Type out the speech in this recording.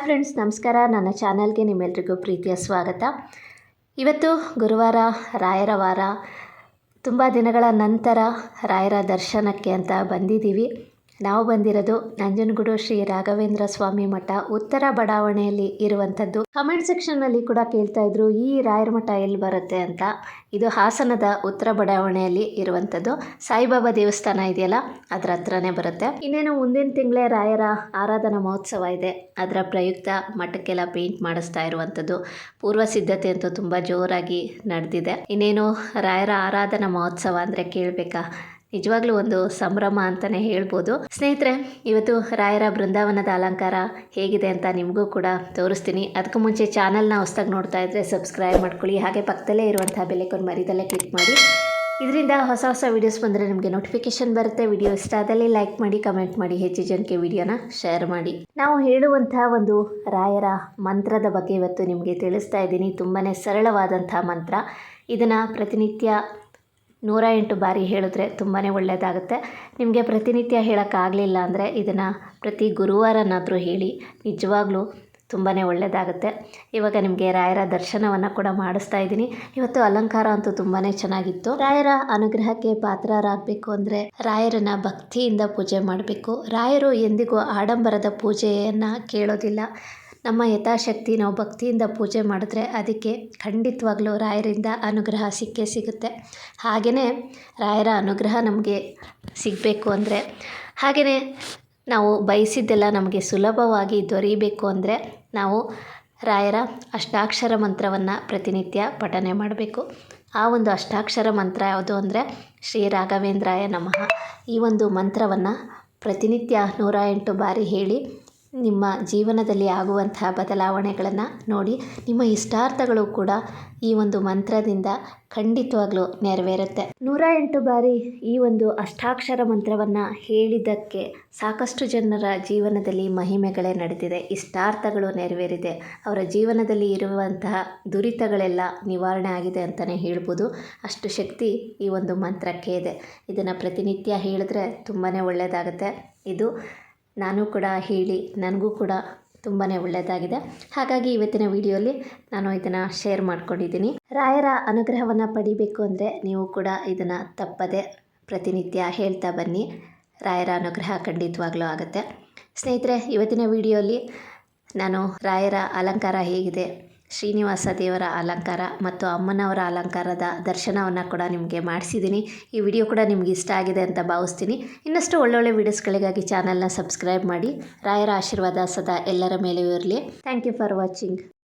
Hi friends ನಮಸ್ಕಾರ. ನನ್ನ ಚಾನಲ್ಗೆ ನಿಮ್ಮೆಲ್ರಿಗೂ ಪ್ರೀತಿಯ ಸ್ವಾಗತ. ಇವತ್ತು ಗುರುವಾರ, ರಾಯರ ವಾರ. ತುಂಬ ದಿನಗಳ ನಂತರ ರಾಯರ ದರ್ಶನಕ್ಕೆ ಅಂತ ಬಂದಿದ್ದೀವಿ. ನಾವು ಬಂದಿರೋದು ನಂಜನಗೂಡು ಶ್ರೀ ರಾಘವೇಂದ್ರ ಸ್ವಾಮಿ ಮಠ ಉತ್ತರ ಬಡಾವಣೆಯಲ್ಲಿ ಇರುವಂಥದ್ದು. ಕಮೆಂಟ್ ಸೆಕ್ಷನ್ನಲ್ಲಿ ಕೂಡ ಕೇಳ್ತಾ ಇದ್ರು, ಈ ರಾಯರ ಮಠ ಎಲ್ಲಿ ಬರುತ್ತೆ ಅಂತ. ಇದು ಹಾಸನದ ಉತ್ತರ ಬಡಾವಣೆಯಲ್ಲಿ ಇರುವಂಥದ್ದು. ಸಾಯಿಬಾಬಾ ದೇವಸ್ಥಾನ ಇದೆಯಲ್ಲ, ಅದರ ಹತ್ರನೇ ಬರುತ್ತೆ. ಇನ್ನೇನು ಮುಂದಿನ ತಿಂಗಳೇ ರಾಯರ ಆರಾಧನಾ ಮಹೋತ್ಸವ ಇದೆ. ಅದರ ಪ್ರಯುಕ್ತ ಮಠಕ್ಕೆಲ್ಲ ಪೇಂಟ್ ಮಾಡಿಸ್ತಾ ಇರುವಂಥದ್ದು. ಪೂರ್ವ ಸಿದ್ಧತೆ ಅಂತೂ ತುಂಬ ಜೋರಾಗಿ ನಡೆದಿದೆ. ಇನ್ನೇನು ರಾಯರ ಆರಾಧನಾ ಮಹೋತ್ಸವ ಅಂದರೆ ಕೇಳಬೇಕಾ? ನಿಜವಾಗ್ಲೂ ಒಂದು ಸಂಭ್ರಮ ಅಂತಾನೆ ಹೇಳ್ಬೋದು. ಸ್ನೇಹಿತರೆ, ಇವತ್ತು ರಾಯರ ಬೃಂದಾವನದ ಅಲಂಕಾರ ಹೇಗಿದೆ ಅಂತ ನಿಮಗೂ ಕೂಡ ತೋರಿಸ್ತೀನಿ. ಅದಕ್ಕೂ ಮುಂಚೆ ಚಾನಲ್ನ ಹೊಸ್ದಾಗಿ ನೋಡ್ತಾ ಇದ್ರೆ ಸಬ್ಸ್ಕ್ರೈಬ್ ಮಾಡ್ಕೊಳ್ಳಿ. ಹಾಗೆ ಪಕ್ಕದಲ್ಲೇ ಇರುವಂತಹ ಬೆಲೆಕೊಂಡು ಮರಿದಲ್ಲೇ ಕ್ಲಿಕ್ ಮಾಡಿ. ಇದರಿಂದ ಹೊಸ ಹೊಸ ವೀಡಿಯೋಸ್ ಬಂದರೆ ನಿಮಗೆ ನೋಟಿಫಿಕೇಶನ್ ಬರುತ್ತೆ. ವಿಡಿಯೋ ಇಷ್ಟ ಆದಲ್ಲಿ ಲೈಕ್ ಮಾಡಿ ಕಮೆಂಟ್ ಮಾಡಿ, ಹೆಚ್ಚು ಜನಕ್ಕೆ ವಿಡಿಯೋನ ಶೇರ್ ಮಾಡಿ. ನಾವು ಹೇಳುವಂತಹ ಒಂದು ರಾಯರ ಮಂತ್ರದ ಬಗ್ಗೆ ಇವತ್ತು ನಿಮಗೆ ತಿಳಿಸ್ತಾ ಇದ್ದೀನಿ. ತುಂಬಾ ಸರಳವಾದಂಥ ಮಂತ್ರ. ಇದನ್ನು ಪ್ರತಿನಿತ್ಯ ನೂರ ಎಂಟು ಬಾರಿ ಹೇಳಿದ್ರೆ ತುಂಬಾ ಒಳ್ಳೆಯದಾಗುತ್ತೆ. ನಿಮಗೆ ಪ್ರತಿನಿತ್ಯ ಹೇಳೋಕ್ಕಾಗಲಿಲ್ಲ ಅಂದರೆ ಇದನ್ನು ಪ್ರತಿ ಗುರುವಾರನಾದರೂ ಹೇಳಿ, ನಿಜವಾಗ್ಲೂ ತುಂಬಾ ಒಳ್ಳೆಯದಾಗುತ್ತೆ. ಇವಾಗ ನಿಮಗೆ ರಾಯರ ದರ್ಶನವನ್ನು ಕೂಡ ಮಾಡಿಸ್ತಾ ಇದ್ದೀನಿ. ಇವತ್ತು ಅಲಂಕಾರ ಅಂತೂ ತುಂಬಾ ಚೆನ್ನಾಗಿತ್ತು. ರಾಯರ ಅನುಗ್ರಹಕ್ಕೆ ಪಾತ್ರರಾಗಬೇಕು ಅಂದರೆ ರಾಯರನ್ನ ಭಕ್ತಿಯಿಂದ ಪೂಜೆ ಮಾಡಬೇಕು. ರಾಯರು ಎಂದಿಗೂ ಆಡಂಬರದ ಪೂಜೆಯನ್ನು ಕೇಳೋದಿಲ್ಲ. ನಮ್ಮ ಯಥಾಶಕ್ತಿ ನಾವು ಭಕ್ತಿಯಿಂದ ಪೂಜೆ ಮಾಡಿದ್ರೆ ಅದಕ್ಕೆ ಖಂಡಿತವಾಗ್ಲೂ ರಾಯರಿಂದ ಅನುಗ್ರಹ ಸಿಕ್ಕೇ ಸಿಗುತ್ತೆ. ಹಾಗೆಯೇ ರಾಯರ ಅನುಗ್ರಹ ನಮಗೆ ಸಿಗಬೇಕು ಅಂದರೆ ಹಾಗೆಯೇ ನಾವು ಬಯಸಿದ್ದೆಲ್ಲ ನಮಗೆ ಸುಲಭವಾಗಿ ದೊರೀಬೇಕು ಅಂದರೆ ನಾವು ರಾಯರ ಅಷ್ಟಾಕ್ಷರ ಮಂತ್ರವನ್ನು ಪ್ರತಿನಿತ್ಯ ಪಠನೆ ಮಾಡಬೇಕು. ಆ ಒಂದು ಅಷ್ಟಾಕ್ಷರ ಮಂತ್ರ ಯಾವುದು ಅಂದರೆ ಶ್ರೀ ರಾಘವೇಂದ್ರಾಯ ನಮಃ ಈ ಒಂದು ಮಂತ್ರವನ್ನು ಪ್ರತಿನಿತ್ಯ ನೂರ ಎಂಟು ಬಾರಿ ಹೇಳಿ ನಿಮ್ಮ ಜೀವನದಲ್ಲಿ ಆಗುವಂತಹ ಬದಲಾವಣೆಗಳನ್ನು ನೋಡಿ, ನಿಮ್ಮ ಇಷ್ಟಾರ್ಥಗಳು ಕೂಡ ಈ ಒಂದು ಮಂತ್ರದಿಂದ ಖಂಡಿತವಾಗ್ಲೂ ನೆರವೇರುತ್ತೆ. ನೂರ ಎಂಟು ಬಾರಿ ಈ ಒಂದು ಅಷ್ಟಾಕ್ಷರ ಮಂತ್ರವನ್ನು ಹೇಳಿದ್ದಕ್ಕೆ ಸಾಕಷ್ಟು ಜನರ ಜೀವನದಲ್ಲಿ ಮಹಿಮೆಗಳೇ ನಡೆದಿದೆ, ಇಷ್ಟಾರ್ಥಗಳು ನೆರವೇರಿದೆ. ಅವರ ಜೀವನದಲ್ಲಿ ಇರುವಂತಹ ದುರಿತಗಳೆಲ್ಲ ನಿವಾರಣೆ ಆಗಿದೆ ಅಂತಲೇ ಹೇಳ್ಬೋದು. ಅಷ್ಟು ಶಕ್ತಿ ಈ ಒಂದು ಮಂತ್ರಕ್ಕೆ ಇದೆ. ಇದನ್ನು ಪ್ರತಿನಿತ್ಯ ಹೇಳಿದ್ರೆ ತುಂಬಾ ಒಳ್ಳೆಯದಾಗುತ್ತೆ ಇದು ನಾನು ಕೂಡ ಹೇಳಿ ನನಗೂ ಕೂಡ ತುಂಬಾ ಒಳ್ಳೆಯದಾಗಿದೆ. ಹಾಗಾಗಿ ಇವತ್ತಿನ ವಿಡಿಯೋಲಿ ನಾನು ಇದನ್ನು ಶೇರ್ ಮಾಡ್ಕೊಂಡಿದ್ದೀನಿ. ರಾಯರ ಅನುಗ್ರಹವನ್ನು ಪಡಿಬೇಕು ಅಂದರೆ ನೀವು ಕೂಡ ಇದನ್ನು ತಪ್ಪದೆ ಪ್ರತಿನಿತ್ಯ ಹೇಳ್ತಾ ಬನ್ನಿ. ರಾಯರ ಅನುಗ್ರಹ ಖಂಡಿತವಾಗ್ಲೂ ಆಗುತ್ತೆ. ಸ್ನೇಹಿತರೆ, ಇವತ್ತಿನ ವಿಡಿಯೋಲಿ ನಾನು ರಾಯರ ಅಲಂಕಾರ ಹೇಗಿದೆ? ಶ್ರೀನಿವಾಸ ದೇವರ ಅಲಂಕಾರ ಮತ್ತು ಅಮ್ಮನವರ ಅಲಂಕಾರದ ದರ್ಶನವನ್ನು ಕೂಡ ನಿಮಗೆ ಮಾಡಿಸಿದ್ದೀನಿ ಈ ವಿಡಿಯೋ ಕೂಡ ನಿಮ್ಗೆ ಇಷ್ಟ ಆಗಿದೆ ಅಂತ ಭಾವಿಸ್ತೀನಿ. ಇನ್ನಷ್ಟು ಒಳ್ಳೊಳ್ಳೆ ವಿಡಿಯೋಸ್ಗಳಿಗಾಗಿ ಚಾನಲ್ನ ಸಬ್ಸ್ಕ್ರೈಬ್ ಮಾಡಿ. ರಾಯರ ಆಶೀರ್ವಾದ ಸದಾ ಎಲ್ಲರ ಮೇಲೂ ಇರಲಿ. Thank you for watching.